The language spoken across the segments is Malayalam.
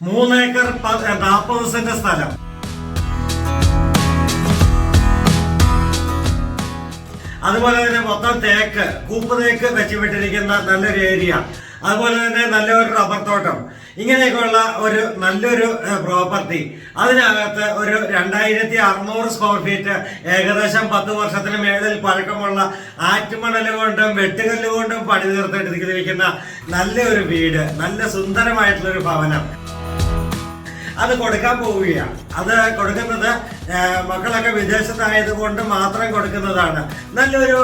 മൂന്നേക്കർ നാൽപ്പത് സെന്റ് സ്ഥലം. അതുപോലെ തന്നെ മൊത്തം തേക്ക് കൂപ്പ് തേക്ക് വെച്ചുവിട്ടിരിക്കുന്ന നല്ലൊരു ഏരിയ. അതുപോലെ തന്നെ നല്ലൊരു റബ്ബർ തോട്ടം. ഇങ്ങനെയൊക്കെയുള്ള ഒരു നല്ലൊരു പ്രോപ്പർട്ടി അതിനകത്ത് ഒരു രണ്ടായിരത്തി അറുന്നൂറ് സ്ക്വയർ ഫീറ്റ് ഏകദേശം പത്ത് വർഷത്തിന് മേളിൽ പഴക്കമുള്ള ആറ്റുമണൽ കൊണ്ടും വെട്ടുകല്ല് പണി തീർത്തിട്ടിരിക്കുന്ന നല്ലൊരു വീട്. നല്ല സുന്ദരമായിട്ടുള്ളൊരു ഭവനം. അത് കൊടുക്കാൻ പോവുകയാണ്. അത് കൊടുക്കുന്നത് മക്കളൊക്കെ വിദേശത്തായത് കൊണ്ട് മാത്രം കൊടുക്കുന്നതാണ്. നല്ലൊരു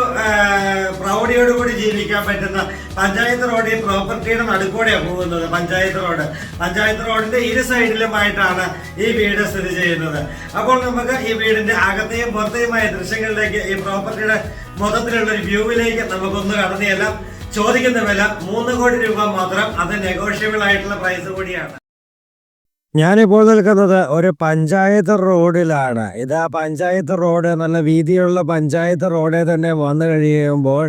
പ്രൗഢിയോടുകൂടി ജീവിക്കാൻ പറ്റുന്ന പഞ്ചായത്ത് റോഡ് ഈ പ്രോപ്പർട്ടിയുടെ നടുക്കൂടെയാണ് പോകുന്നത് പഞ്ചായത്ത് റോഡ്. പഞ്ചായത്ത് റോഡിന്റെ ഇരു സൈഡിലുമായിട്ടാണ് ഈ വീട് സ്ഥിതി ചെയ്യുന്നത്. അപ്പോൾ നമുക്ക് ഈ വീടിന്റെ അകത്തെയും പുറത്തെയുമായ ദൃശ്യങ്ങളിലേക്ക് ഈ പ്രോപ്പർട്ടിയുടെ മൊത്തത്തിലുള്ള ഒരു വ്യൂവിലേക്ക് നമുക്കൊന്ന് കടന്നു ചോദിക്കുന്ന വില മൂന്ന് കോടി രൂപ മാത്രം. അത് നെഗോഷ്യബിൾ ആയിട്ടുള്ള പ്രൈസ് കൂടിയാണ്. ഞാനിപ്പോൾ നിൽക്കുന്നത് ഒരു പഞ്ചായത്ത് റോഡിലാണ്. ഇത് ആ പഞ്ചായത്ത് റോഡ് നല്ല വീതിയുള്ള പഞ്ചായത്ത് റോഡിൽ തന്നെ വന്നു കഴിയുമ്പോൾ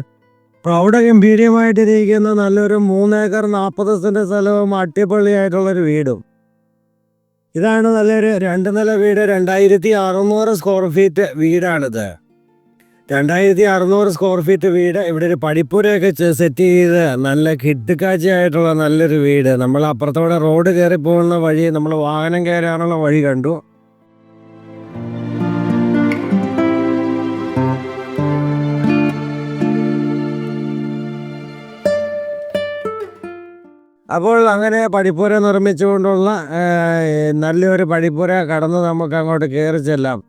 പ്രൗഢഗംഭീര്യമായിട്ടിരിക്കുന്ന നല്ലൊരു മൂന്നേക്കർ നാൽപ്പത് സെന്റ് സ്ഥലവും അട്ടിപ്പള്ളിയായിട്ടുള്ളൊരു വീടും. ഇതാണ് നല്ലൊരു രണ്ട് നില വീട് രണ്ടായിരത്തി അറുന്നൂറ് സ്ക്വയർ ഫീറ്റ് വീടാണിത്. രണ്ടായിരത്തി അറുന്നൂറ് സ്ക്വയർ ഫീറ്റ് വീട്. ഇവിടെ ഒരു പടിപ്പുരയൊക്കെ സെറ്റ് ചെയ്ത് നല്ല കിട്ടുകാഴ്ചയായിട്ടുള്ള നല്ലൊരു വീട്. നമ്മൾ അപ്പുറത്തോടെ റോഡ് കയറി പോകുന്ന വഴി നമ്മൾ വാഹനം കയറാനുള്ള വഴി കണ്ടു. അപ്പോൾ അങ്ങനെ പടിപ്പുര നിർമ്മിച്ചുകൊണ്ടുള്ള നല്ലൊരു പടിപ്പുര കടന്ന് നമുക്ക് അങ്ങോട്ട് കയറി ചെല്ലാം.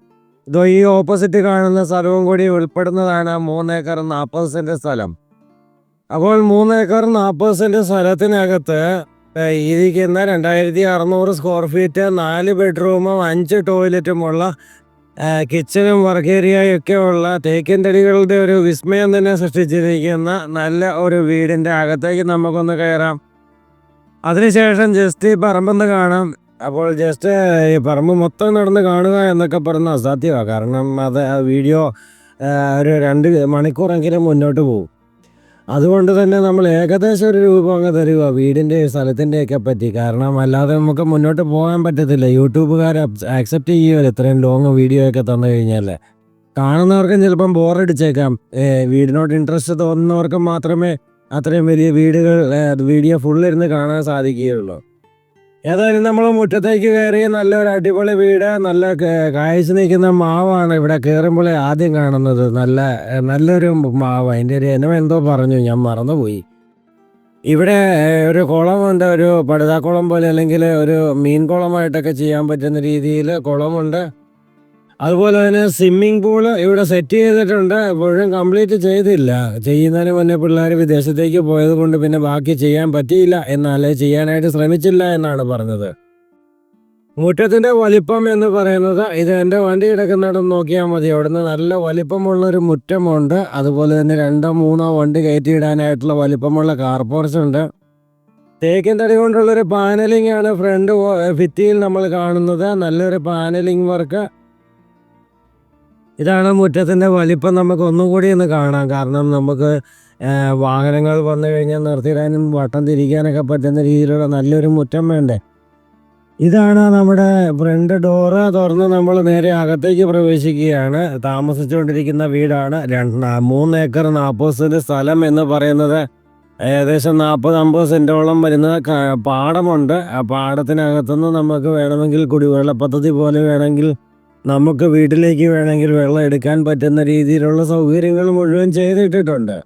ഇതോ ഈ ഓപ്പോസിറ്റ് കാണുന്ന സ്ഥലവും കൂടി ഉൾപ്പെടുന്നതാണ് മൂന്നേക്കർ നാൽപ്പത് സെന്റ് സ്ഥലം. അപ്പോൾ മൂന്നേക്കർ നാൽപ്പത് സെന്റ് സ്ഥലത്തിനകത്ത് ഇരിക്കുന്ന രണ്ടായിരത്തി അറുന്നൂറ് സ്ക്വയർ ഫീറ്റ് നാല് ബെഡ്റൂമും അഞ്ച് ടോയ്ലറ്റുമുള്ള കിച്ചനും വർക്ക് ഏരിയയൊക്കെ ഉള്ള തേക്കിൻ തടികളുടെ ഒരു വിസ്മയം തന്നെ സൃഷ്ടിച്ചിരിക്കുന്ന നല്ല ഒരു വീടിന്റെ അകത്തേക്ക് നമുക്കൊന്ന് കയറാം. അതിനുശേഷം ജസ്റ്റ് പറമ്പെന്ന് കാണാം. അപ്പോൾ ജസ്റ്റ് ഈ പറമ്പ് മൊത്തം നടന്ന് കാണുക എന്നൊക്കെ പറയുന്നത് അസാധ്യമാണ് കാരണം അത് ആ വീഡിയോ ഒരു രണ്ട് മണിക്കൂറെങ്കിലും മുന്നോട്ട് പോകും അതുകൊണ്ട് തന്നെ നമ്മൾ ഏകദേശം ഒരു രൂപ അങ്ങ് തരിക വീടിന്റെ സ്ഥലത്തിന്റെയൊക്കെ പറ്റി. കാരണം അല്ലാതെ നമുക്ക് മുന്നോട്ട് പോകാൻ പറ്റത്തില്ല. യൂട്യൂബുകാർ ആക്സെപ്റ്റ് ചെയ്യുമല്ലോ ഇത്രയും ലോങ് വീഡിയോ ഒക്കെ തന്നു കഴിഞ്ഞാൽ കാണുന്നവർക്കും ചിലപ്പം ബോറടിച്ചേക്കാം. വീടിനോട് ഇൻട്രസ്റ്റ് തോന്നുന്നവർക്ക് മാത്രമേ അത്രയും വലിയ വീടുകൾ വീഡിയോ ഫുള്ളിരുന്ന് കാണാൻ സാധിക്കുകയുള്ളൂ. ഏതായാലും നമ്മൾ മുറ്റത്തേക്ക് കയറി നല്ലൊരു അടിപൊളി വീട് നല്ല കാഴ്ച നിൽക്കുന്ന മാവാണ് ഇവിടെ കയറുമ്പോൾ ആദ്യം കാണുന്നത്. നല്ല നല്ലൊരു മാവ്. അതിന്റെ ഒരു ഇനം എന്തോ പറഞ്ഞു ഞാൻ മറന്നുപോയി. ഇവിടെ ഒരു കുളമുണ്ട് ഒരു പടുതാക്കുളം പോലെ അല്ലെങ്കിൽ ഒരു മീൻ കുളമായിട്ടൊക്കെ ചെയ്യാൻ പറ്റുന്ന രീതിയിൽ കുളമുണ്ട്. അതുപോലെ തന്നെ സ്വിമ്മിംഗ് പൂൾ ഇവിടെ സെറ്റ് ചെയ്തിട്ടുണ്ട്. ഇപ്പോഴും കംപ്ലീറ്റ് ചെയ്തില്ല. ചെയ്യുന്നതിന് മുന്നേ പിള്ളേർ വിദേശത്തേക്ക് പോയത് കൊണ്ട് പിന്നെ ബാക്കി ചെയ്യാൻ പറ്റിയില്ല എന്നാലേ ചെയ്യാനായിട്ട് ശ്രമിച്ചില്ല എന്നാണ് പറഞ്ഞത്. മുറ്റത്തിന്റെ വലിപ്പം എന്ന് പറയുന്നത് ഇത് എന്റെ വണ്ടി കിടക്കുന്നിടം നോക്കിയാൽ മതി. അവിടുന്ന് നല്ല വലിപ്പമുള്ളൊരു മുറ്റമുണ്ട്. അതുപോലെ തന്നെ രണ്ടോ മൂന്നോ വണ്ടി കയറ്റിയിടാനായിട്ടുള്ള വലിപ്പമുള്ള കാർ ഉണ്ട്. തേക്കിൻ തടി കൊണ്ടുള്ളൊരു പാനലിംഗ് ആണ് ഫ്രണ്ട് ഭിത്തിയിൽ നമ്മൾ കാണുന്നത്. നല്ലൊരു പാനലിംഗ് വർക്ക് ഇതാണ് മുറ്റത്തിന്റെ വലിപ്പം നമുക്ക് ഒന്നുകൂടി ഒന്ന് കാണാം. കാരണം നമുക്ക് വാഹനങ്ങൾ വന്നു കഴിഞ്ഞാൽ നിർത്തിയിടാനും വട്ടം തിരിക്കാനൊക്കെ പറ്റുന്ന രീതിയിലുള്ള നല്ലൊരു മുറ്റം വേണ്ടേ? ഇതാണ് നമ്മുടെ ഫ്രണ്ട് ഡോറ് തുറന്ന് നമ്മൾ നേരെ അകത്തേക്ക് പ്രവേശിക്കുകയാണ്. താമസിച്ചുകൊണ്ടിരിക്കുന്ന വീടാണ്. രണ്ട് മൂന്ന് ഏക്കർ നാൽപ്പത് സെന്റ് സ്ഥലം എന്ന് പറയുന്നത്. ഏകദേശം നാൽപ്പത് അമ്പത് സെന്റോളം വരുന്ന പാടമുണ്ട്. ആ പാടത്തിനകത്തുനിന്ന് നമുക്ക് വേണമെങ്കിൽ കുടിവെള്ള പദ്ധതി പോലെ വേണമെങ്കിൽ നമുക്ക് വീട്ടിലേക്ക് വേണമെങ്കിൽ വെള്ളം എടുക്കാൻ പറ്റുന്ന രീതിയിലുള്ള സൗകര്യങ്ങൾ മുഴുവൻ ചെയ്തിട്ടിട്ടുണ്ട്.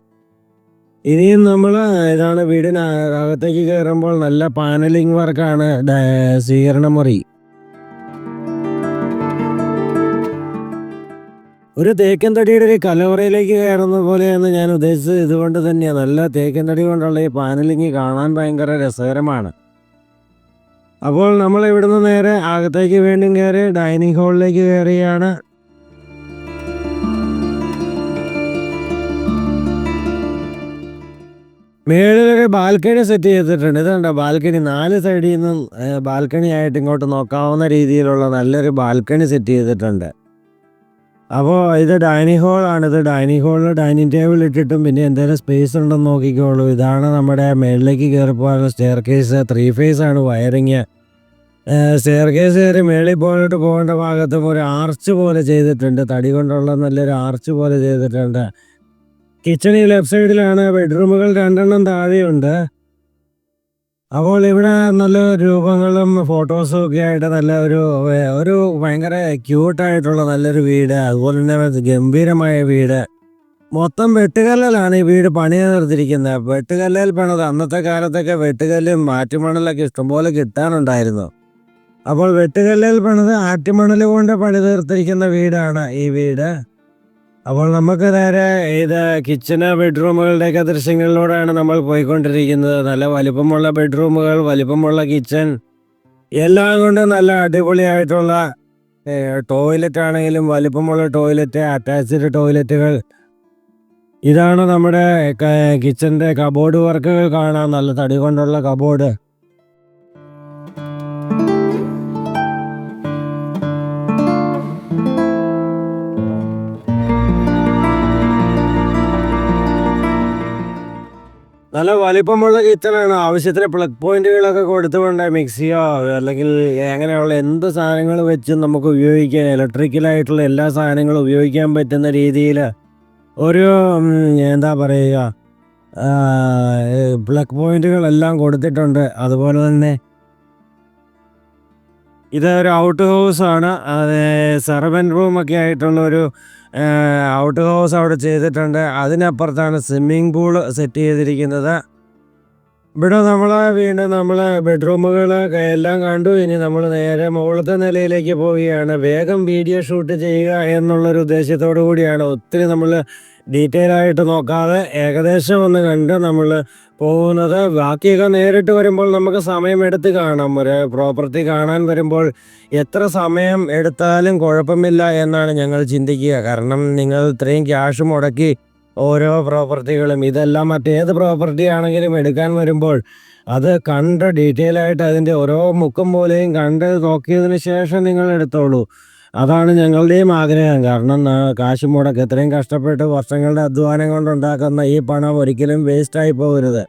ഇനിയും നമ്മൾ ഇതാണ് വീടിനകത്തേക്ക് കയറുമ്പോൾ നല്ല പാനലിംഗ് വർക്കാണ് സ്വീകരണ മുറി. ഒരു തേക്കൻ തടിയുടെ ഒരു കലവറയിലേക്ക് കയറുന്ന പോലെയാണ് ഞാൻ ഉദ്ദേശിച്ചത്. ഇതുകൊണ്ട് തന്നെയാണ് നല്ല തേക്കൻ തടി കൊണ്ടുള്ള ഈ പാനലിംഗ് കാണാൻ ഭയങ്കര രസകരമാണ്. അപ്പോൾ നമ്മൾ ഇവിടുന്ന് നേരെ അകത്തേക്ക് വീണ്ടും കയറി ഡൈനിങ് ഹാളിലേക്ക് കയറിയാണ്. മേളിലൊക്കെ ബാൽക്കണി സെറ്റ് ചെയ്തിട്ടുണ്ട്. ഇതുണ്ട് ബാൽക്കണി നാല് സൈഡിൽ നിന്നും ബാൽക്കണി ആയിട്ട് ഇങ്ങോട്ട് നോക്കാവുന്ന രീതിയിലുള്ള നല്ലൊരു ബാൽക്കണി സെറ്റ് ചെയ്തിട്ടുണ്ട്. അപ്പോൾ ഇത് ഡൈനിങ് ഹാളാണ്. ഇത് ഡൈനിങ് ഹോളിൽ ഡൈനിങ് ടേബിൾ ഇട്ടിട്ടും പിന്നെ എന്തെങ്കിലും സ്പേസ് ഉണ്ടെന്ന് നോക്കിക്കോളൂ. ഇതാണ് നമ്മുടെ മേളിലേക്ക് കയറി പോകാനുള്ള സ്റ്റെയർ കേസ് ത്രീ ഫേസ് ആണ് വയറിങ് സ്റ്റെയർ കേസ് കയറി മേളിൽ പോയിട്ട് പോകേണ്ട ഭാഗത്തും ഒരു ആർച്ച് പോലെ ചെയ്തിട്ടുണ്ട്. തടി കൊണ്ടുള്ള നല്ലൊരു ആർച്ച് പോലെ ചെയ്തിട്ടുണ്ട്. കിച്ചണിൽ ലെഫ്റ്റ് സൈഡിലാണ് ബെഡ്റൂമുകൾ രണ്ടെണ്ണം താഴെയുണ്ട്. അപ്പോൾ ഇവിടെ നല്ല രൂപങ്ങളും ഫോട്ടോസും ഒക്കെ ആയിട്ട് നല്ല ഒരു ഒരു ഭയങ്കര ക്യൂട്ടായിട്ടുള്ള നല്ലൊരു വീട് അതുപോലെ തന്നെ ഗംഭീരമായ വീട്. മൊത്തം വെട്ടുകല്ലിലാണ് ഈ വീട് പണി നിർത്തിയിരിക്കുന്നത് വെട്ടുകല്ലിൽ പണിത് അന്നത്തെ കാലത്തൊക്കെ വെട്ടുകല്ലും ആറ്റുമണലൊക്കെ ഇഷ്ടംപോലെ കിട്ടാനുണ്ടായിരുന്നു. അപ്പോൾ വെട്ടുകല്ലിൽ പണിത് ആറ്റുമണൽ കൊണ്ട് പണി തീർത്തിരിക്കുന്ന വീടാണ് ഈ വീട്. അപ്പോൾ നമുക്ക് നേരെ ഇത് കിച്ചണ് ബെഡ്റൂമുകളുടെയൊക്കെ ദൃശ്യങ്ങളിലൂടെയാണ് നമ്മൾ പോയിക്കൊണ്ടിരിക്കുന്നത്. നല്ല വലിപ്പമുള്ള ബെഡ്റൂമുകൾ വലിപ്പമുള്ള കിച്ചൺ എല്ലാം കൊണ്ടും നല്ല അടിപൊളിയായിട്ടുള്ള ടോയ്ലറ്റ് ആണെങ്കിലും വലിപ്പമുള്ള ടോയ്ലറ്റ് അറ്റാച്ച്ഡ് ടോയ്ലറ്റുകൾ ഇതാണ് നമ്മുടെ കിച്ചന്റെ കബോർഡ് വർക്കുകൾ കാണാൻ നല്ല തടി കൊണ്ടുള്ള കബോർഡ് നല്ല വലിപ്പമുള്ള കിച്ചണാണ്. ആവശ്യത്തിന് പ്ലഗ് പോയിന്റുകളൊക്കെ കൊടുത്തുകൊണ്ട് മിക്സിയോ അല്ലെങ്കിൽ അങ്ങനെയുള്ള എന്ത് സാധനങ്ങൾ വെച്ച് നമുക്ക് ഉപയോഗിക്കാൻ ഇലക്ട്രിക്കലായിട്ടുള്ള എല്ലാ സാധനങ്ങളും ഉപയോഗിക്കാൻ പറ്റുന്ന രീതിയിൽ ഒരു എന്താ പറയുക പ്ലഗ് പോയിന്റുകളെല്ലാം കൊടുത്തിട്ടുണ്ട്. അതുപോലെ തന്നെ ഇത് ഒരു ഔട്ട് ഹൗസ് ആണ്. അത് സെർവൻ റൂമൊക്കെ ആയിട്ടുള്ള ഒരു ഔട്ട് ഹൗസ് അവിടെ ചെയ്തിട്ടുണ്ട്. അതിനപ്പുറത്താണ് സ്വിമ്മിംഗ് പൂൾ സെറ്റ് ചെയ്തിരിക്കുന്നത്. ഇവിടെ നമ്മൾ വീണ്ടും നമ്മൾ ബെഡ്റൂമുകൾ എല്ലാം കണ്ടു. ഇനി നമ്മൾ നേരെ മുകളിലത്തെ നിലയിലേക്ക് പോവുകയാണ്. വേഗം വീഡിയോ ഷൂട്ട് ചെയ്യുക എന്നുള്ളൊരു ഉദ്ദേശത്തോടു കൂടിയാണ് ഒത്തിരി നമ്മൾ ഡീറ്റെയിൽ ആയിട്ട് നോക്കാതെ ഏകദേശം ഒന്ന് കണ്ട് നമ്മൾ പോകുന്നത്. ബാക്കിയൊക്കെ നേരിട്ട് വരുമ്പോൾ നമുക്ക് സമയമെടുത്ത് കാണാം. ഒരു പ്രോപ്പർട്ടി കാണാൻ വരുമ്പോൾ എത്ര സമയം എടുത്താലും കുഴപ്പമില്ല എന്നാണ് ഞങ്ങൾ ചിന്തിക്കുക. കാരണം നിങ്ങൾ ഇത്രയും ക്യാഷ് മുടക്കി ഓരോ പ്രോപ്പർട്ടികളും ഇതെല്ലാം മറ്റേത് പ്രോപ്പർട്ടി ആണെങ്കിലും എടുക്കാൻ വരുമ്പോൾ അത് കണ്ട് ഡീറ്റെയിൽ ആയിട്ട് അതിന്റെ ഓരോ മുക്കും പോലെയും കണ്ട് നോക്കിയതിന് ശേഷം നിങ്ങൾ എടുത്തോളൂ. അതാണ് ഞങ്ങളുടെയും ആഗ്രഹം. കാരണം കാശ് മുടക്ക് ഇത്രയും കഷ്ടപ്പെട്ട് വർഷങ്ങളുടെ അധ്വാനം കൊണ്ടുണ്ടാക്കുന്ന ഈ പണം ഒരിക്കലും വേസ്റ്റായി പോകരുത്.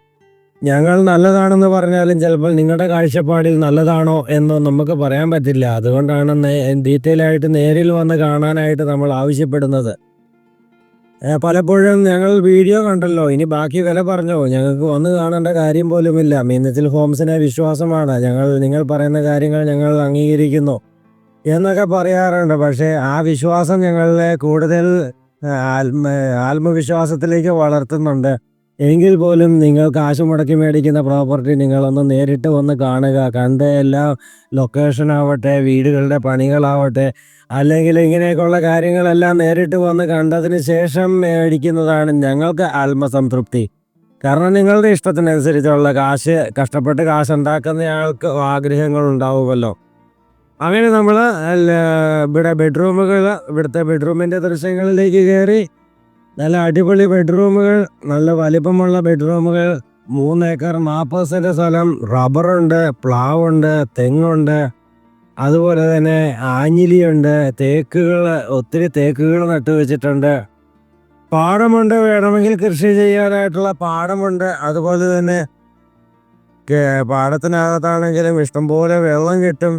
ഞങ്ങൾ നല്ലതാണെന്ന് പറഞ്ഞാലും ചിലപ്പോൾ നിങ്ങളുടെ കാഴ്ചപ്പാടിൽ നല്ലതാണോ എന്ന് നമുക്ക് പറയാൻ പറ്റില്ല. അതുകൊണ്ടാണ് ഡീറ്റെയിൽ ആയിട്ട് നേരിൽ വന്ന് കാണാനായിട്ട് നമ്മൾ ആവശ്യപ്പെടുന്നത്. പലപ്പോഴും ഞങ്ങൾ വീഡിയോ കണ്ടല്ലോ. ഇനി ബാക്കി വില പറഞ്ഞോ? ഞങ്ങൾക്ക് വന്ന് കാണേണ്ട കാര്യം പോലുമില്ല. മീനത്തിൽ ഹോംസിനെ വിശ്വാസമാണ്. ഞങ്ങൾ നിങ്ങൾ പറയുന്ന കാര്യങ്ങൾ ഞങ്ങൾ അംഗീകരിക്കുന്നു. എന്നൊക്കെ പറയാറുണ്ട്. പക്ഷേ ആ വിശ്വാസം ഞങ്ങളെ കൂടുതൽ ആത്മ ആത്മവിശ്വാസത്തിലേക്ക് വളർത്തുന്നുണ്ട്. എങ്കിൽ പോലും നിങ്ങൾ കാശ് മുടക്കി മേടിക്കുന്ന പ്രോപ്പർട്ടി നിങ്ങളൊന്ന് നേരിട്ട് വന്ന് കാണുക. കണ്ട എല്ലാ ലൊക്കേഷൻ ആവട്ടെ വീടുകളുടെ പണികളാവട്ടെ അല്ലെങ്കിൽ ഇങ്ങനെയൊക്കെയുള്ള കാര്യങ്ങളെല്ലാം നേരിട്ട് വന്ന് കണ്ടതിന് ശേഷം മേടിക്കുന്നതാണ് ഞങ്ങൾക്ക് ആത്മസംതൃപ്തി. കാരണം നിങ്ങളുടെ ഇഷ്ടത്തിനനുസരിച്ചുള്ള കാശ് കഷ്ടപ്പെട്ട് കാശ് ഉണ്ടാക്കുന്നയാൾക്ക് ആഗ്രഹങ്ങൾ ഉണ്ടാവുമല്ലോ. അങ്ങനെ നമ്മൾ ഇവിടെ ബെഡ്റൂമുകൾ ഇവിടുത്തെ ബെഡ്റൂമിന്റെ ദൃശ്യങ്ങളിലേക്ക് കയറി. നല്ല അടിപൊളി ബെഡ്റൂമുകൾ നല്ല വലിപ്പമുള്ള ബെഡ്റൂമുകൾ. മൂന്ന് ഏക്കർ നാൽപ്പത് സെന്റ് സ്ഥലം. റബ്ബറുണ്ട് പ്ലാവുണ്ട് തെങ്ങുണ്ട്. അതുപോലെ തന്നെ ആഞ്ഞിലിയുണ്ട്. തേക്കുകൾ ഒത്തിരി തേക്കുകൾ നട്ടു വെച്ചിട്ടുണ്ട്. പാടമുണ്ട് വേണമെങ്കിൽ കൃഷി ചെയ്യാനായിട്ടുള്ള പാടമുണ്ട്. അതുപോലെ തന്നെ പാടത്തിനകത്താണെങ്കിലും ഇഷ്ടംപോലെ വെള്ളം കിട്ടും.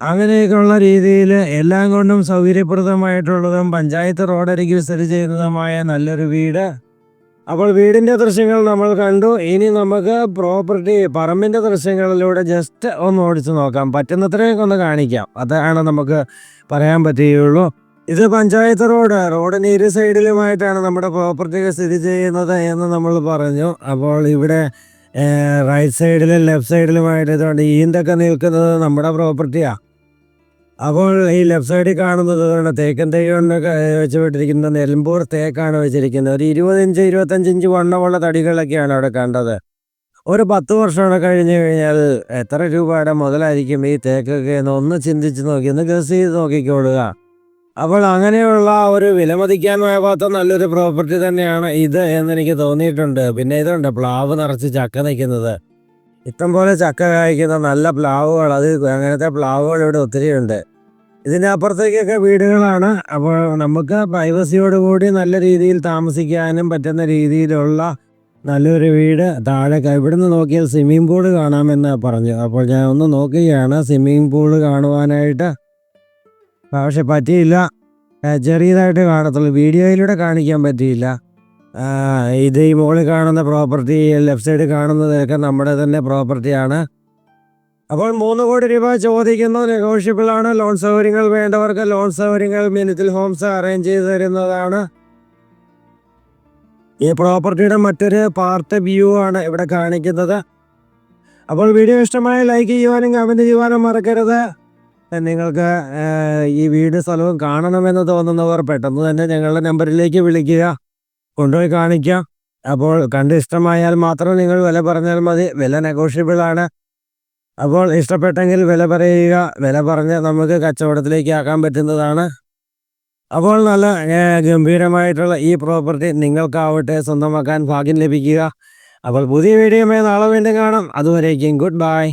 അങ്ങനെയൊക്കെയുള്ള രീതിയിൽ എല്ലാം കൊണ്ടും സൗകര്യപ്രദമായിട്ടുള്ളതും പഞ്ചായത്ത് റോഡരികിൽ സ്ഥിതി ചെയ്യുന്നതുമായ നല്ലൊരു വീട്. അപ്പോൾ വീടിന്റെ ദൃശ്യങ്ങൾ നമ്മൾ കണ്ടു. ഇനി നമുക്ക് പ്രോപ്പർട്ടി പറമ്പിന്റെ ദൃശ്യങ്ങളിലൂടെ ജസ്റ്റ് ഒന്ന് ഓടിച്ച് നോക്കാം. പറ്റുന്നത്രയൊക്കെ ഒന്ന് കാണിക്കാം. അതാണ് നമുക്ക് പറയാൻ പറ്റുകയുള്ളൂ. ഇത് പഞ്ചായത്ത് റോഡ്. റോഡിന് ഇരു സൈഡിലുമായിട്ടാണ് നമ്മുടെ പ്രോപ്പർട്ടികൾ സ്ഥിതി ചെയ്യുന്നത് എന്ന് നമ്മൾ പറഞ്ഞു. അപ്പോൾ ഇവിടെ റൈറ്റ് സൈഡിലും ലെഫ്റ്റ് സൈഡിലുമായിട്ട് ഇതുകൊണ്ട് ഈന്തൊക്കെ നിൽക്കുന്നത് നമ്മുടെ പ്രോപ്പർട്ടിയാണ് അപ്പോൾ ഈ ലെഫ്റ്റ് സൈഡിൽ കാണുന്നത് തേക്കൻ തൈ കൊണ്ടൊക്കെ വെച്ച് വിട്ടിരിക്കുന്ന നെലമ്പൂർ തേക്കാണ് വെച്ചിരിക്കുന്നത്. ഒരു ഇരുപത് ഇഞ്ച് ഇരുപത്തഞ്ച് ഇഞ്ച് വണ്ണമുള്ള തടികളൊക്കെയാണ് അവിടെ കണ്ടത്. ഒരു പത്ത് വർഷമൊക്കെ കഴിഞ്ഞ് കഴിഞ്ഞാൽ എത്ര രൂപയുടെ മുതലായിരിക്കും ഈ തേക്കൊക്കെ എന്ന് ഒന്ന് ചിന്തിച്ച് നോക്കി ഒന്ന് ഗസ് ചെയ്ത് നോക്കിക്കൊള്ളുക. അപ്പോൾ അങ്ങനെയുള്ള ഒരു വിലമതിക്കാൻ വേവാത്ത നല്ലൊരു പ്രോപ്പർട്ടി തന്നെയാണ് ഇത് എന്നെനിക്ക് തോന്നിയിട്ടുണ്ട്. പിന്നെ ഇതുണ്ട് പ്ലാവ് നിറച്ച് ചക്ക നിൽക്കുന്നത്. ഇഷ്ടം പോലെ ചക്ക കായ്ക്കുന്ന നല്ല പ്ലാവുകൾ അത് അങ്ങനത്തെ പ്ലാവുകൾ ഇവിടെ ഒത്തിരി ഉണ്ട്. ഇതിന്റെ അപ്പുറത്തേക്കൊക്കെ വീടുകളാണ്. അപ്പോൾ നമുക്ക് പ്രൈവസിയോട് കൂടി നല്ല രീതിയിൽ താമസിക്കാനും പറ്റുന്ന രീതിയിലുള്ള നല്ലൊരു വീട് താഴെ ഇവിടുന്ന് നോക്കിയാൽ സ്വിമ്മിംഗ് പൂൾ കാണാമെന്ന് പറഞ്ഞു അപ്പോൾ ഞാൻ ഒന്ന് നോക്കുകയാണ് സ്വിമ്മിംഗ് പൂൾ കാണുവാനായിട്ട്. പക്ഷെ പറ്റിയില്ല. ചെറിയതായിട്ട് കാണത്തുള്ളൂ. വീഡിയോയിലൂടെ കാണിക്കാൻ പറ്റിയില്ല. ഇത് ഈ മുകളിൽ കാണുന്ന പ്രോപ്പർട്ടി ലെഫ്റ്റ് സൈഡ് കാണുന്നതൊക്കെ നമ്മുടെ തന്നെ പ്രോപ്പർട്ടിയാണ് അപ്പോൾ മൂന്ന് കോടി രൂപ ചോദിക്കുന്നു നെഗോഷ്യബിൾ ആണ്. ലോൺ സൗകര്യങ്ങൾ വേണ്ടവർക്ക് ലോൺ സൗകര്യങ്ങൾ മിനിറ്റിൽ ഹോംസ് അറേഞ്ച് ചെയ്ത് തരുന്നതാണ്. ഈ പ്രോപ്പർട്ടിയുടെ മറ്റൊരു പാർട്ട് വ്യൂ ആണ് ഇവിടെ കാണിക്കുന്നത്. അപ്പോൾ വീഡിയോ ഇഷ്ടമായ ലൈക്ക് ചെയ്യുവാനും കമന്റ് ചെയ്യുവാനും മറക്കരുത്. നിങ്ങൾക്ക് ഈ വീട് സ്ഥലവും കാണണമെന്ന് തോന്നുന്നവർ പെട്ടെന്ന് തന്നെ ഞങ്ങളുടെ നമ്പറിലേക്ക് വിളിക്കുക. കൊണ്ടുപോയി കാണിക്കാം. അപ്പോൾ കണ്ട് ഇഷ്ടമായാൽ മാത്രം നിങ്ങൾ വില പറഞ്ഞാൽ മതി. വില നെഗോഷ്യബിൾ ആണ്. അപ്പോൾ ഇഷ്ടപ്പെട്ടെങ്കിൽ വില പറയുക. വില പറഞ്ഞ് നമുക്ക് കച്ചവടത്തിലേക്ക് ആക്കാൻ പറ്റുന്നതാണ്. അപ്പോൾ നല്ല ഗംഭീരമായിട്ടുള്ള ഈ പ്രോപ്പർട്ടി നിങ്ങൾക്കാവട്ടെ സ്വന്തമാക്കാൻ ഭാഗ്യം ലഭിക്കുക. അപ്പോൾ പുതിയ വീഡിയോമേ നാളെ വീണ്ടും കാണാം. അതുവരേക്കും ഗുഡ് ബൈ.